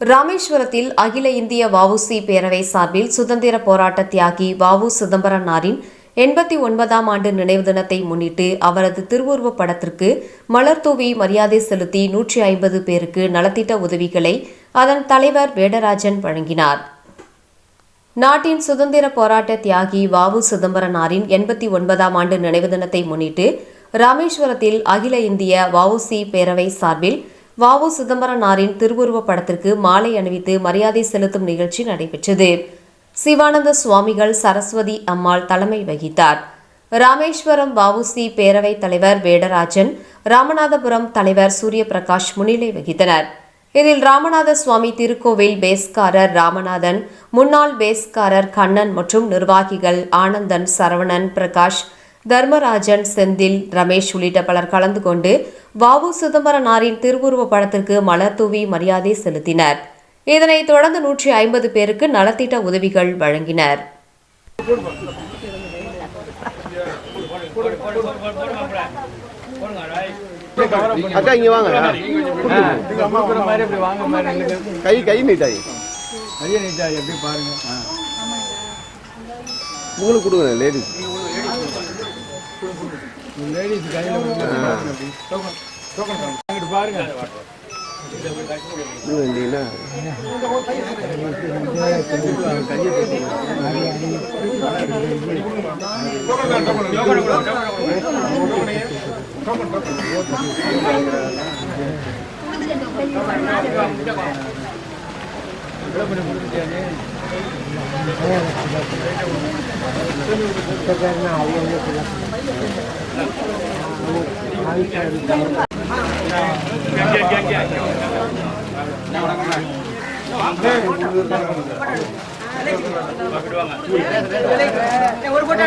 ராமேஸ்வரத்தில் அகில இந்திய வவுசி பேரவை சார்பில் சுதந்திர போராட்ட தியாகி வவு சிதம்பரனாரின் எண்பத்தி ஒன்பதாம் ஆண்டு நினைவு தினத்தை முன்னிட்டு அவரது திருவுருவப் படத்திற்கு மலர் தூவி மரியாதை செலுத்தி நூற்றி ஐம்பது பேருக்கு நலத்திட்ட உதவிகளை அதன் தலைவர் வேடராஜன் வழங்கினார். நாட்டின் சுதந்திர போராட்ட தியாகி வஉ சிதம்பரனாரின் எண்பத்தி ஒன்பதாம் ஆண்டு நினைவு தினத்தை முன்னிட்டு ராமேஸ்வரத்தில் அகில இந்திய வவுசி பேரவை சார்பில் வஉ சிதம்பரனாரின் திருவுருவப் படத்திற்கு மாலை அணிவித்து மரியாதை செலுத்தும் நிகழ்ச்சி நடைபெற்றது. சிவானந்த சுவாமிகள் சரஸ்வதி அம்மாள் தலைமை வகித்தார். ராமேஸ்வரம் வவுசி பேரவைத் தலைவர் வேடராஜன் ராமநாதபுரம் தலைவர் சூரியபிரகாஷ் முன்னிலை வகித்தனர். இதில் ராமநாத சுவாமி திருக்கோவில் பேஸ்காரர் ராமநாதன் முன்னாள் பேஸ்காரர் கண்ணன் மற்றும் நிர்வாகிகள் ஆனந்தன் சரவணன் பிரகாஷ் தர்மராஜன் செந்தில் ரமேஷ் உள்ளிட்ட பலர் கலந்து கொண்டு வஉ சிதம்பரனாரின் திருவுருவப் படத்திற்கு மலர் தூவி மரியாதை செலுத்தினர். இதனைத் தொடர்ந்து நூற்றி ஐம்பது பேருக்கு நலத்திட்ட உதவிகள் வழங்கினர். அக்கா இங்க வாங்க. கை கை நீட்டாய். ஐயா நீட்டா எப்படி பாருங்க. உங்களுக்கு கொடுங்க லேடிஸ் லேடிஸ் கையில் பாருங்க. கையை ஒரு போட்டோ